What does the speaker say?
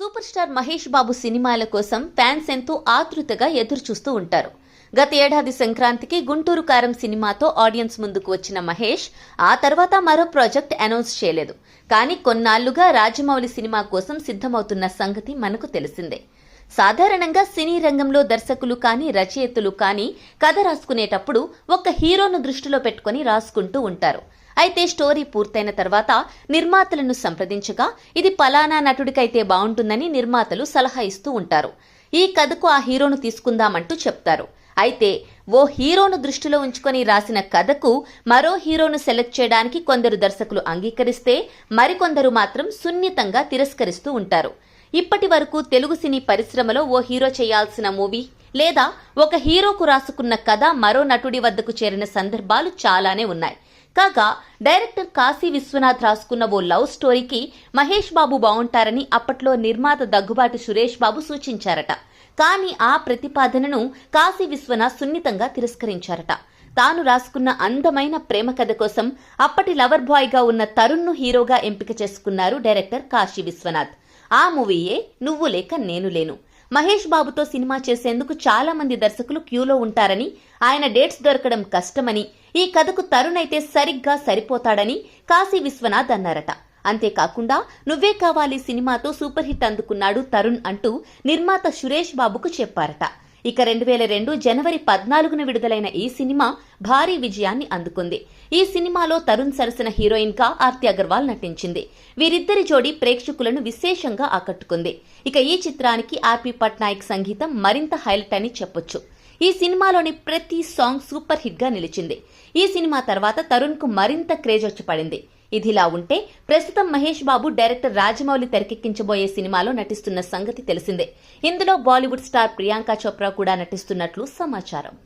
Super star Mahesh Babu సినిమాల కోసం fans ఎంతో ఆతృతగా ఎదురుచూస్తూ ఉంటారు. గత ఏడాది సంక్రాంతికి గుంటూరు కారం సినిమాతో ఆడియన్స్ ముందుకు వచ్చిన మహేష్ ఆ తర్వాత మరో ప్రాజెక్ట్ అనౌన్స్ చేయలేదు. కానీ కొన్నాళ్ళుగా రాజమౌళి సినిమా కోసం సిద్ధమవుతున్న సంగతి మనకు తెలిసిందే. సాధారణంగా సినీ రంగంలో దర్శకులు కానీ రచయితలు కానీ కథ రాసుకునేటప్పుడు ఒక హీరోను దృష్టిలో పెట్టుకుని రాసుకుంటూ ఉంటారు. అయితే స్టోరీ పూర్తయిన తర్వాత నిర్మాతలను సంప్రదించగా ఇది పలానా నటుడికైతే బాగుంటుందని నిర్మాతలు సలహా ఇస్తూ ఉంటారు. ఈ కథకు ఆ హీరోను తీసుకుందామంటూ చెప్తారు. అయితే ఓ హీరోను దృష్టిలో ఉంచుకొని రాసిన కథకు మరో హీరోను సెలెక్ట్ చేయడానికి కొందరు దర్శకులు అంగీకరిస్తే మరికొందరు మాత్రం సున్నితంగా తిరస్కరిస్తూ ఉంటారు. ఇప్పటి వరకు తెలుగు సినీ పరిశ్రమలో ఓ హీరో చేయాల్సిన మూవీ లేదా ఒక హీరోకు రాసుకున్న కథ మరో నటుడి వద్దకు చేరిన సందర్భాలు చాలానే ఉన్నాయి. కాగా డైరెక్టర్ కాశీ విశ్వనాథ్ రాసుకున్న ఓ లవ్ స్టోరీకి మహేష్ బాబు బాగుంటారని అప్పట్లో నిర్మాత దగ్గుబాటి సురేష్ బాబు సూచించారట. కానీ ఆ ప్రతిపాదనను కాశీ విశ్వనాథ్ సున్నితంగా తిరస్కరించారట. తాను రాసుకున్న అందమైన ప్రేమ కథ కోసం అప్పటి లవర్ బాయ్గా ఉన్న తరుణ్ను హీరోగా ఎంపిక చేసుకున్నారు డైరెక్టర్ కాశీ విశ్వనాథ్. ఆ మూవీయే నువ్వు లేక నేను లేను. మహేష్ బాబుతో సినిమా చేసేందుకు చాలా మంది దర్శకులు క్యూలో ఉంటారని ఆయన డేట్స్ దొరకడం కష్టమని ఈ కథకు తరుణ్ అయితే సరిగ్గా సరిపోతాడని కాశీ విశ్వనాథ్ అన్నారట. అంతేకాకుండా నువ్వే కావాలి సినిమాతో సూపర్ హిట్ అందుకున్నాడు తరుణ్ అంటూ నిర్మాత సురేష్ బాబుకు చెప్పారట. ఇక రెండు వేల రెండు జనవరి పద్నాలుగున విడుదలైన ఈ సినిమా భారీ విజయాన్ని అందుకుంది. ఈ సినిమాలో తరుణ్ సరసన హీరోయిన్గా ఆర్తి అగర్వాల్ నటించింది. వీరిద్దరి జోడీ ప్రేక్షకులను విశేషంగా ఆకట్టుకుంది. ఇక ఈ చిత్రానికి ఆర్పి పట్నాయక్ సంగీతం మరింత హైలైట్ అని చెప్పొచ్చు. ఈ సినిమాలోని ప్రతి సాంగ్ సూపర్ హిట్గా నిలిచింది. ఈ సినిమా తర్వాత తరుణ్కు మరింత క్రేజ్ వచ్చి పడింది. ఇదిలా ఉంటే ప్రస్తుతం మహేష్ బాబు డైరెక్టర్ రాజమౌళి తెరకెక్కించబోయే సినిమాలో నటిస్తున్న సంగతి తెలిసిందే. ఇందులో బాలీవుడ్ స్టార్ ప్రియాంక చోప్రా కూడా నటిస్తున్నట్లు సమాచారం.